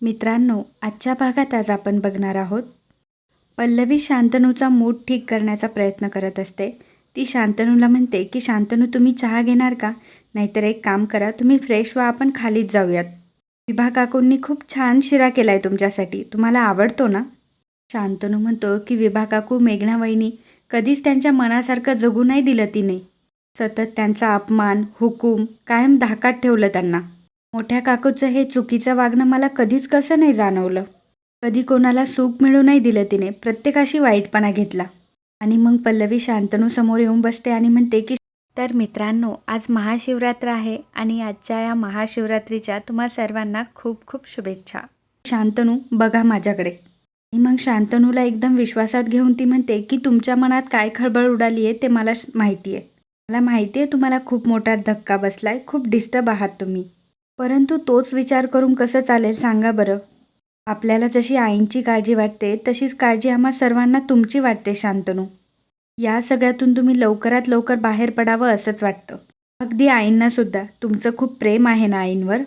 मित्रांनो आजच्या भागात आज आपण बघणार आहोत पल्लवी शांतनूचा मूड ठीक करण्याचा प्रयत्न करत असते. ती शांतनूला म्हणते की शांतनू तुम्ही चहा घेणार का? नाहीतर एक काम करा तुम्ही फ्रेश व्हा आपण खालीच जाऊयात. विभा काकूंनी खूप छान शिरा केला आहे तुमच्यासाठी तुम्हाला आवडतो ना? शांतनू म्हणतो की विभा काकू मेघना वहिनी कधीच त्यांच्या मनासारखं जगू नाही दिलं तिने. सतत त्यांचा अपमान हुकूम कायम धाकात ठेवलं त्यांना. मोठ्या काकूचं हे चुकीचं वागणं मला कधीच कसं नाही जाणवलं. कधी कोणाला सुख मिळू नाही दिलं तिने प्रत्येकाशी वाईटपणा घेतला. आणि मग पल्लवी शांतनू समोर येऊन बसते आणि म्हणते की तर मित्रांनो आज महाशिवरात्र आहे आणि आजच्या या महाशिवरात्रीच्या तुम्हा सर्वांना खूप खूप शुभेच्छा. शांतनू बघा माझ्याकडे. आणि मग शांतनूला एकदम विश्वासात घेऊन ती म्हणते की तुमच्या मनात काय खळबळ उडाली आहे ते मला माहिती आहे. मला माहिती आहे तुम्हाला खूप मोठा धक्का बसलाय खूप डिस्टर्ब आहात तुम्ही. परंतु तोच विचार करून कसं चालेल सांगा बरं. आपल्याला जशी आईंची काळजी वाटते तशीच काळजी आम्हा सर्वांना तुमची वाटते शांतनू. या सगळ्यातून तुम्ही लवकरात लवकर बाहेर पडावं असंच वाटतं. अगदी आईंनासुद्धा. तुमचं खूप प्रेम आहे ना आईंवर?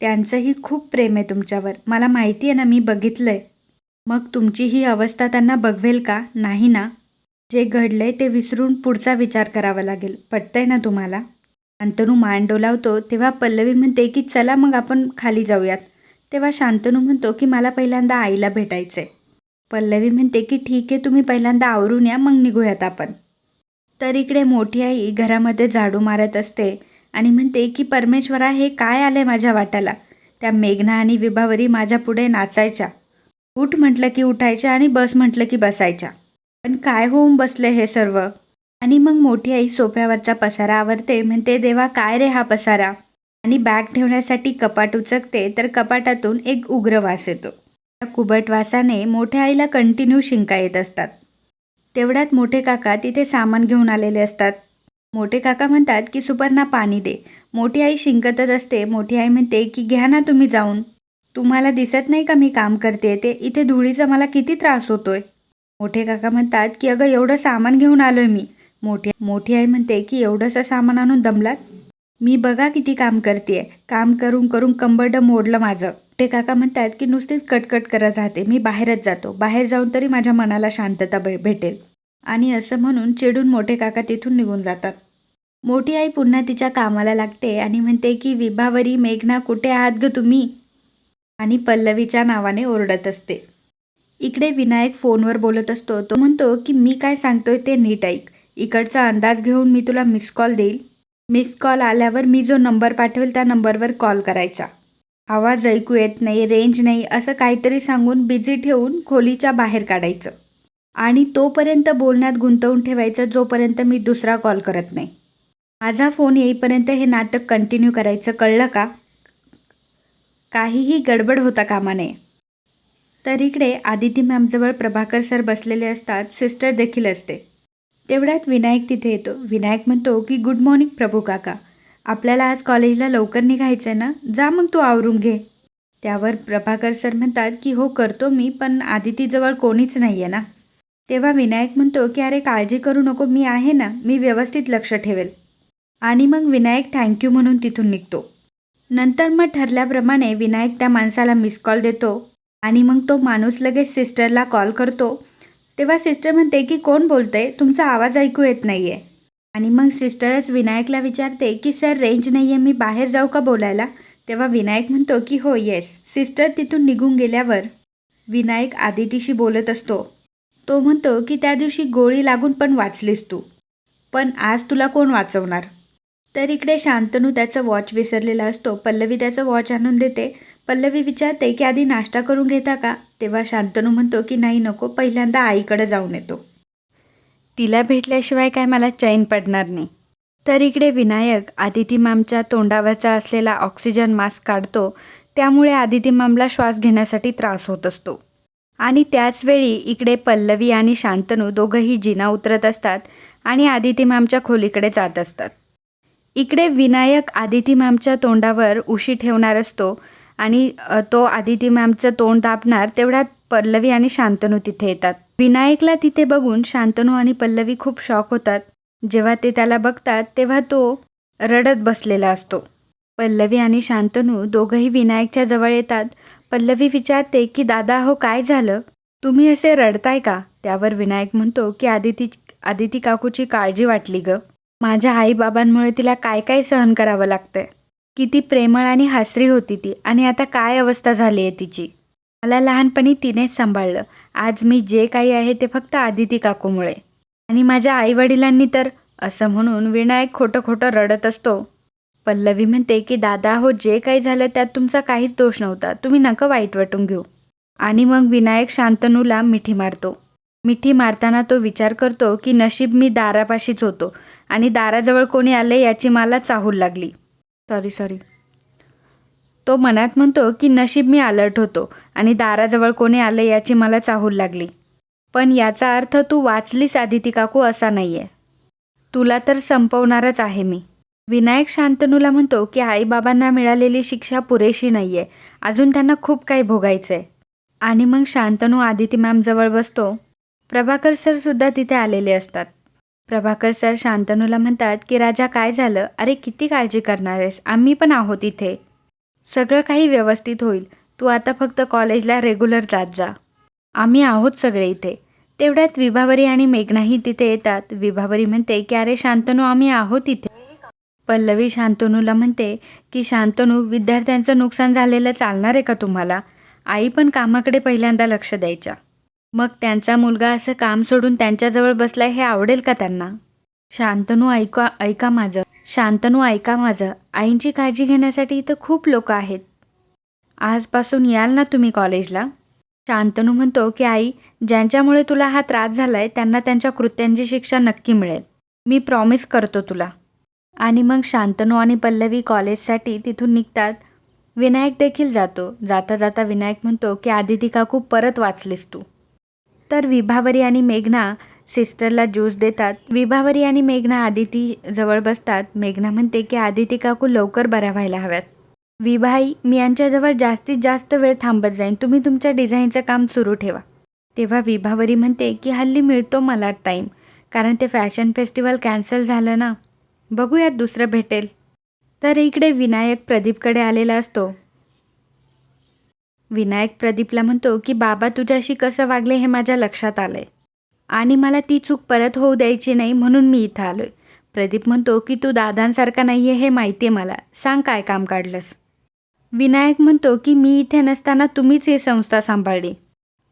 त्यांचंही खूप प्रेम आहे तुमच्यावर. मला माहिती आहे ना मी बघितलं आहे मग तुमची ही अवस्था त्यांना बघवेल का? नाही ना? जे घडलं आहे ते विसरून पुढचा विचार करावा लागेल. पटतंय ना तुम्हाला? शांतनू मान डोलावतो तेव्हा पल्लवी म्हणते की चला मग आपण खाली जाऊयात. तेव्हा शांतनू म्हणतो की मला पहिल्यांदा आईला भेटायचं आहे पल्लवी म्हणते की ठीक आहे तुम्ही पहिल्यांदा आवरून या मग निघूयात आपण. तर इकडे मोठी आई घरामध्ये झाडू मारत असते आणि म्हणते की परमेश्वरा हे काय आले माझ्या वाट्याला? त्या मेघना आणि विभावरी माझ्या पुढे नाचायच्या. उठ म्हटलं की उठायच्या आणि बस म्हटलं की बसायच्या. पण काय होऊन बसले हे सर्व? आणि मग मोठी आई सोफ्यावरचा पसारा आवरते म्हणते देवा काय रे हा पसारा? आणि बॅग ठेवण्यासाठी कपाट उचकते तर कपाटातून एक उग्र वास येतो. त्या कुबट वासाने मोठ्या आईला कंटिन्यू शिंका येत असतात. तेवढ्यात मोठे काका तिथे सामान घेऊन आलेले असतात. मोठे काका म्हणतात की सुपर्णा पाणी दे. मोठी आई शिंकतच असते. मोठी आई म्हणते की घ्या ना तुम्ही जाऊन. तुम्हाला दिसत नाही का मी काम करते? ते इथे धुळीचा मला किती त्रास होतोय. मोठे काका म्हणतात की अगं एवढं सामान घेऊन आलोय मी. मोठी मोठी आई म्हणते की एवढंसं सामान आणून दमलात? मी बघा किती काम करते काम करून करून कंबरडं मोडलं माझं. ते काका म्हणतात की नुसतीच कटकट करत राहते. मी बाहेरच जातो. बाहेर जाऊन तरी माझ्या मनाला शांतता भेटेल. आणि असं म्हणून चिडून मोठे काका तिथून निघून जातात. मोठी आई पुन्हा तिच्या कामाला लागते आणि म्हणते की विभावरी मेघना कुठे आहात ग तुम्ही? आणि पल्लवीच्या नावाने ओरडत असते. इकडे विनायक फोनवर बोलत असतो. तो म्हणतो की मी काय सांगतोय ते नीट ऐक. इकडचा अंदाज घेऊन मी तुला मिस कॉल देईल. मिस कॉल आल्यावर मी जो नंबर पाठवेल त्या नंबरवर कॉल करायचा. आवाज ऐकू येत नाही रेंज नाही असं काहीतरी सांगून बिझी ठेवून खोलीच्या बाहेर काढायचं. आणि तोपर्यंत बोलण्यात गुंतवून ठेवायचं जोपर्यंत मी दुसरा कॉल करत नाही. माझा फोन येईपर्यंत हे नाटक कंटिन्यू करायचं कळलं का? काहीही गडबड होता कामा नये तर इकडे आदिती मॅमजवळ प्रभाकर सर बसलेले असतात सिस्टर देखील असते. तेवढ्यात विनायक तिथे येतो. विनायक म्हणतो की गुड मॉर्निंग प्रभू काका. आपल्याला आज कॉलेजला लवकर निघायचं आहे ना? जा मग तू आवरून घे. त्यावर प्रभाकर सर म्हणतात की हो करतो मी पण आदितीजवळ कोणीच नाही आहे ना? तेव्हा विनायक म्हणतो की अरे काळजी करू नको मी आहे ना? मी व्यवस्थित लक्ष ठेवेल. आणि मग विनायक थँक्यू म्हणून तिथून निघतो. नंतर मग ठरल्याप्रमाणे विनायक त्या माणसाला मिस कॉल देतो आणि मग तो माणूस लगेच सिस्टरला कॉल करतो. तेव्हा सिस्टर म्हणते की कोण बोलतंय? तुमचा आवाज ऐकू येत नाही आहे आणि मग सिस्टरच विनायकला विचारते की सर रेंज नाही आहे मी बाहेर जाऊ का बोलायला? तेव्हा विनायक म्हणतो की हो येस. सिस्टर तिथून निघून गेल्यावर विनायक आदितीशी बोलत असतो. तो म्हणतो की त्या दिवशी गोळी लागून पण वाचलीस तू. पण आज तुला कोण वाचवणार? तर इकडे शांतनू त्याचं वॉच विसरलेला असतो. पल्लवी त्याचं वॉच आणून देते. पल्लवी विचारते की आधी नाश्ता करून घेता का? तेव्हा शांतनू म्हणतो की नाही नको पहिल्यांदा आईकडे जाऊन येतो. तिला भेटल्याशिवाय काय मला चैन पडणार नाही. तर इकडे विनायक आदिती मामच्या तोंडावरचा असलेला ऑक्सिजन मास्क काढतो. त्यामुळे आदिती मामला श्वास घेण्यासाठी त्रास होत असतो. आणि त्याचवेळी इकडे पल्लवी आणि शांतनू दोघंही जिना उतरत असतात आणि आदिती मामच्या खोलीकडे जात असतात. इकडे विनायक आदिती मामच्या तोंडावर उशी ठेवणार असतो आणि तो आदिती मॅमचं तोंड दाबणार तेवढ्यात पल्लवी आणि शांतनू तिथे येतात. विनायकला तिथे बघून शांतनू आणि पल्लवी खूप शॉक होतात. जेव्हा ते त्याला बघतात तेव्हा तो रडत बसलेला असतो. पल्लवी आणि शांतनू दोघंही विनायकच्या जवळ येतात. पल्लवी विचारते की दादा हो काय झालं? तुम्ही असे रडताय का? त्यावर विनायक म्हणतो की आदिती आदिती काकूची काळजी वाटली ग. माझ्या आईबाबांमुळे तिला काय काय सहन करावं लागतंय? किती प्रेमळ आणि हासरी होती ती. आणि आता काय अवस्था झाली आहे तिची? मला लहानपणी तिनेच सांभाळलं. आज मी जे काही आहे ते फक्त आदिती काकूमुळे. आणि माझ्या आईवडिलांनी तर असं म्हणून विनायक खोटं खोटं रडत असतो. पल्लवी म्हणते की दादा हो जे काही झालं त्यात तुमचा काहीच दोष नव्हता. तुम्ही नका वाईट वाटून घेऊ. आणि मग विनायक शांतनूला मिठी मारतो. मिठी मारताना तो विचार करतो की नशीब मी दारापाशीच होतो. आणि दाराजवळ कोणी आले याची मला चाहूल लागली. सॉरी सॉरी तो मनात म्हणतो की नशीब मी अलर्ट होतो आणि दाराजवळ कोणी आलं याची मला चाहूल लागली. पण याचा अर्थ तू वाचलीस आदिती काकू असा नाही आहे तुला तर संपवणारच आहे मी. विनायक शांतनूला म्हणतो की आईबाबांना मिळालेली शिक्षा पुरेशी नाही आहे अजून त्यांना खूप काही भोगायचं आहे आणि मग शांतनू आदिती मॅमजवळ बसतो. प्रभाकर सर सुद्धा तिथे आलेले असतात. प्रभाकर सर शांतनूला म्हणतात की राजा काय झालं? अरे किती काळजी करणार आहेस? आम्ही पण आहोत इथे. सगळं काही व्यवस्थित होईल. तू आता फक्त कॉलेजला रेग्युलर जात जा. आम्ही आहोत सगळे इथे. तेवढ्यात विभावरी आणि मेघनाही तिथे येतात. विभावरी म्हणते की अरे शांतनू आम्ही आहोत इथे. पल्लवी शांतनूला म्हणते की शांतनू विद्यार्थ्यांचं नुकसान झालेलं चालणार आहे का तुम्हाला? आई पण कामाकडे पहिल्यांदा लक्ष द्यायच्या. मग त्यांचा मुलगा असं काम सोडून त्यांच्याजवळ बसलाय हे आवडेल का त्यांना? शांतनू ऐका ऐका माझं. शांतनू ऐका माझं. आईंची काळजी घेण्यासाठी इथं खूप लोक आहेत. आजपासून याल ना तुम्ही कॉलेजला? शांतनू म्हणतो की आई ज्यांच्यामुळे तुला हा त्रास झालाय त्यांना त्यांच्या कृत्यांची शिक्षा नक्की मिळेल. मी प्रॉमिस करतो तुला. आणि मग शांतनू आणि पल्लवी कॉलेजसाठी तिथून निघतात. विनायक देखील जातो. जाता जाता विनायक म्हणतो की आदिती काकू परत वाचलीस तू. तर विभावरी आणि मेघना सिस्टरला ज्यूस देतात. विभावरी आणि मेघना आदिती जवळ बसतात. मेघना म्हणते की आदिती काकू लवकर बऱ्या व्हायला हव्यात. विभाई मी यांच्याजवळ जास्तीत जास्त वेळ थांबत जाईन. तुम्ही तुमच्या डिझाईनचं काम सुरू ठेवा. तेव्हा विभावरी म्हणते की हल्ली मिळतो मला टाईम कारण ते फॅशन फेस्टिवल कॅन्सल झालं ना. बघूयात दुसरं भेटेल. तर इकडे विनायक प्रदीपकडे आलेला असतो. विनायक प्रदीपला म्हणतो की बाबा तुझ्याशी कसं वागले हे माझ्या लक्षात आलंय. आणि मला ती चूक परत होऊ द्यायची नाही म्हणून मी इथं आलोय. प्रदीप म्हणतो की तू दादांसारखा नाही आहे हे माहिती आहे मला. सांग काय काम काढलंस. विनायक म्हणतो की मी इथे नसताना तुम्हीच ही संस्था सांभाळली.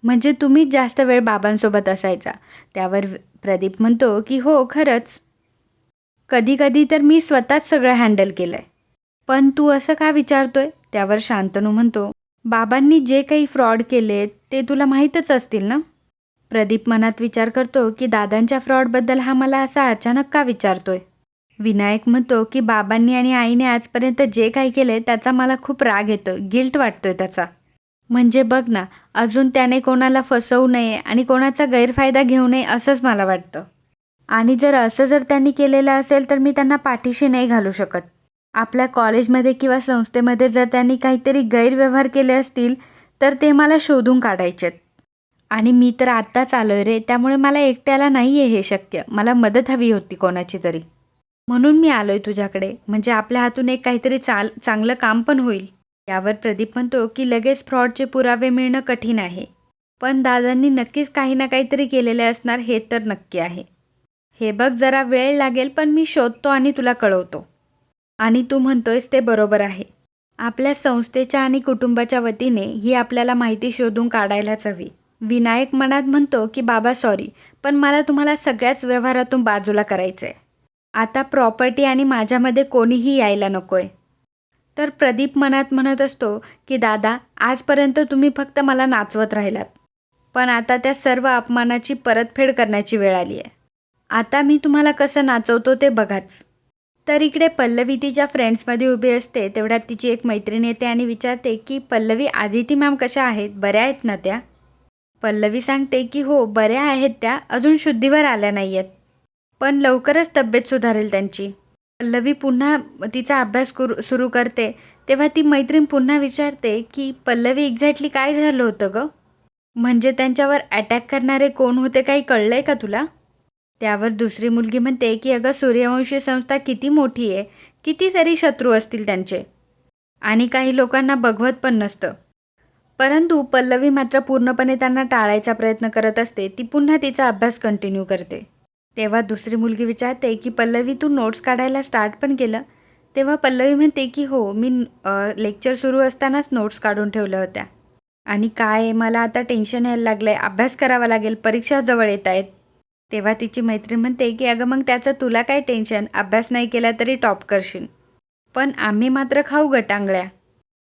म्हणजे तुम्हीच जास्त वेळ बाबांसोबत असायचा. त्यावर प्रदीप म्हणतो की हो खरंच. कधी कधी तर मी स्वतःच सगळं हँडल केलं आहे पण तू असं का विचारतोय? त्यावर शांतनू म्हणतो बाबांनी जे काही फ्रॉड केले ते तुला माहीतच असतील ना? प्रदीप मनात विचार करतो की दादांच्या फ्रॉडबद्दल हा मला असा अचानक का विचारतोय? विनायक म्हणतो की बाबांनी आणि आईने आजपर्यंत जे काही केले त्याचा मला खूप राग येतो गिल्ट वाटतोय त्याचा. म्हणजे बघ ना अजून त्याने कोणाला फसवू नये आणि कोणाचा गैरफायदा घेऊ नये असंच मला वाटतं. आणि जर असं जर त्यांनी केलेलं असेल तर मी त्यांना पाठीशी नाही घालू शकत. आपल्या कॉलेजमध्ये किंवा संस्थेमध्ये जर त्यांनी काहीतरी गैरव्यवहार केले असतील तर ते मला शोधून काढायचेत. आणि मी तर आत्ताच आलो आहे रे त्यामुळे मला एकट्याला नाही आहे हे शक्य. मला मदत हवी होती कोणाची तरी. म्हणून मी आलो आहे तुझ्याकडे. म्हणजे आपल्या हातून एक काहीतरी चाल चांगलं काम पण होईल. यावर प्रदीप म्हणतो की लगेच फ्रॉडचे पुरावे मिळणं कठीण आहे. पण दादांनी नक्कीच काही ना काहीतरी केलेले असणार हे तर नक्की आहे. हे बघ जरा वेळ लागेल पण मी शोधतो आणि तुला कळवतो. आणि तू म्हणतोयस ते बरोबर आहे. आपल्या संस्थेच्या आणि कुटुंबाच्या वतीने ही आपल्याला माहिती शोधून काढायलाच हवी. विनायक मनात म्हणतो की बाबा सॉरी पण मला तुम्हाला सगळ्याच व्यवहारातून बाजूला करायचं आहे आता प्रॉपर्टी आणि माझ्यामध्ये कोणीही यायला नको आहे तर प्रदीप मनात म्हणत असतो की दादा आजपर्यंत तुम्ही फक्त मला नाचवत राहिलात. पण आता त्या सर्व अपमानाची परतफेड करण्याची वेळ आली आहे आता मी तुम्हाला कसं नाचवतो ते बघाच. तर इकडे पल्लवी तिच्या फ्रेंड्समध्ये उभी असते तेवढ्यात तिची एक मैत्रीण येते आणि विचारते की पल्लवी आदिती मॅम कशा आहेत? बऱ्या आहेत ना त्या? पल्लवी सांगते की हो बऱ्या आहेत त्या अजून शुद्धीवर आल्या नाही आहेत पण लवकरच तब्येत सुधारेल त्यांची. पल्लवी पुन्हा तिचा अभ्यास करू सुरू करते. तेव्हा ती मैत्रीण पुन्हा विचारते की पल्लवी एक्झॅक्टली काय झालं होतं गं? म्हणजे त्यांच्यावर अटॅक करणारे कोण होते काही कळलं आहे का तुला? त्यावर दुसरी मुलगी म्हणते की अगं सूर्यवंशी संस्था किती मोठी आहे. किती तरी शत्रू असतील त्यांचे. आणि काही लोकांना बघवत पण नसतं. परंतु पल्लवी मात्र पूर्णपणे त्यांना टाळायचा प्रयत्न करत असते. ती पुन्हा तिचा अभ्यास कंटिन्यू करते. तेव्हा दुसरी मुलगी विचारते की पल्लवी तू नोट्स काढायला स्टार्ट पण केलं? तेव्हा पल्लवी म्हणते की हो मी लेक्चर सुरू असतानाच नोट्स काढून ठेवल्या होत्या. आणि काय मला आता टेन्शन यायला लागलं आहे अभ्यास करावा लागेल. परीक्षा जवळ येत आहेत. तेव्हा तिची मैत्रीण म्हणते की अगं मग त्याचं तुला काय टेन्शन अभ्यास नाही केला तरी टॉप करशील. पण आम्ही मात्र खाऊ गटांगळ्या.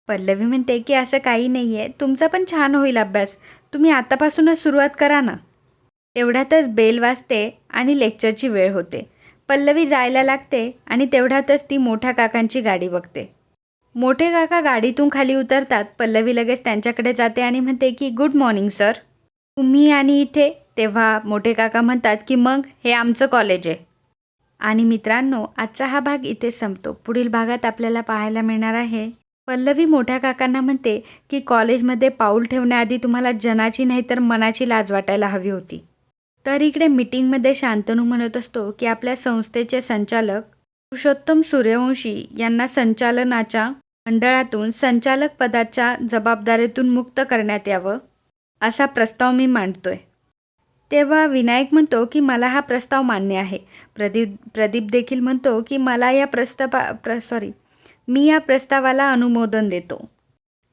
पल्लवी म्हणते की असं काही नाही आहे तुमचा पण छान होईल अभ्यास. तुम्ही आतापासूनच सुरुवात करा ना. तेवढ्यातच बेल वाजते आणि लेक्चरची वेळ होते. पल्लवी जायला लागते आणि तेवढ्यातच ती मोठ्या काकांची गाडी बघते. मोठे काका गाडीतून खाली उतरतात. पल्लवी लगेच त्यांच्याकडे जाते आणि म्हणते की गुड मॉर्निंग सर. तुम्ही आणि इथे तेव्हा मोठे काका म्हणतात की मग हे आमचं कॉलेज आहे. आणि मित्रांनो आजचा हा भाग इथे संपतो. पुढील भागात आपल्याला पाहायला मिळणार आहे. पल्लवी मोठ्या काकांना म्हणते की कॉलेजमध्ये पाऊल ठेवण्याआधी तुम्हाला जनाची नाही तर मनाची लाज वाटायला हवी होती. तर इकडे मीटिंगमध्ये शांतनू म्हणत असतो की आपल्या संस्थेचे संचालक पुरुषोत्तम सूर्यवंशी यांना संचालनाच्या मंडळातून संचालक पदाच्या जबाबदारीतून मुक्त करण्यात यावं असा प्रस्ताव मी मांडतोय. तेव्हा विनायक म्हणतो की मला हा प्रस्ताव मान्य आहे. प्रदीप प्रदीप देखील म्हणतो की मला या प्रस्तावा प्र सॉरी मी या प्रस्तावाला अनुमोदन देतो.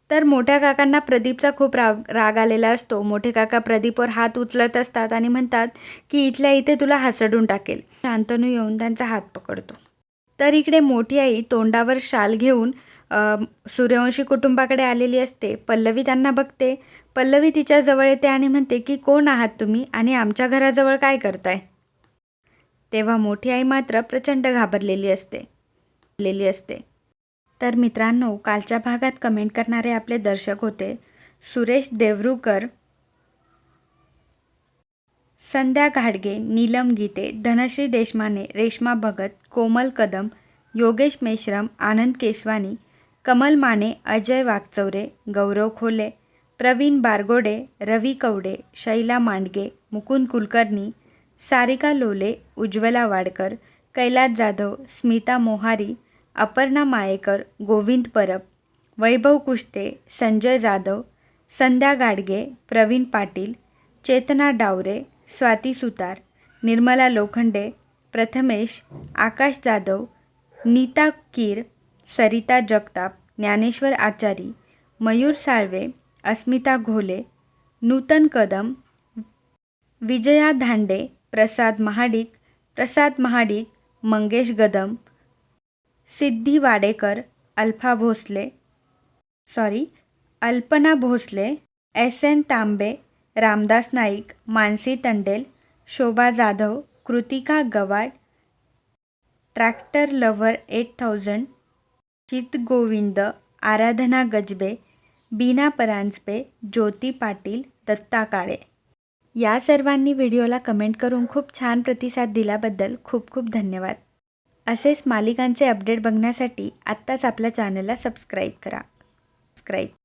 तर मोठ्या काकांना प्रदीपचा खूप राग राग आलेला असतो. मोठे काका प्रदीपवर हात उचलत असतात आणि म्हणतात की इथल्या इथे तुला हसडून टाकेल. शांतनू येऊन त्यांचा हात पकडतो. तर इकडे मोठी आई तोंडावर शाल घेऊन सूर्यवंशी कुटुंबाकडे आलेली असते. पल्लवी त्यांना बघते. पल्लवी तिच्याजवळ येते आणि म्हणते की कोण आहात तुम्ही आणि आमच्या घराजवळ काय करताय? तेव्हा मोठी आई मात्र प्रचंड घाबरलेली असते. लेली असते. तर मित्रांनो कालच्या भागात कमेंट करणारे आपले दर्शक होते सुरेश देवरुकर संध्या घाडगे नीलम गीते धनश्री देशमाने रेश्मा भगत कोमल कदम योगेश मेश्रम आनंद केसवानी कमल माने अजय वागचौरे गौरव खोले प्रवीण बारगोडे रवी कवडे शैला मांडगे मुकुंद कुलकर्णी सारिका लोले उज्ज्वला वाडकर कैलास जाधव स्मिता मोहारी अपर्णा मायेकर गोविंद परब वैभव कुष्ते संजय जाधव संध्या गाडगे प्रवीण पाटील चेतना डावरे स्वाती सुतार निर्मला लोखंडे प्रथमेश आकाश जाधव नीता कीर सरिता जगताप ज्ञानेश्वर आचारी Mayur Salve Asmita Ghole Nutan Kadam Vijaya Dhande Prasad Mahadik Prasad Mahadik Mangesh Gadam Siddhi Wadekar alpha Bhosale sorry Alpana Bhosale S N Tambe Ramdas Naik Mansi Tandel Shobha Jadhav Kritika Gawad tractor lover eight thousand चित गोविंद आराधना गजबे बीना परांजपे ज्योती पाटील दत्ता काळे. या सर्वांनी व्हिडिओला comment करून खूप छान प्रतिसाद दिल्याबद्दल खूप खूप धन्यवाद. असेच मालिकांचे अपडेट बघण्यासाठी आत्ताच आपल्या चॅनलला सबस्क्राईब करा. सबस्क्राईब.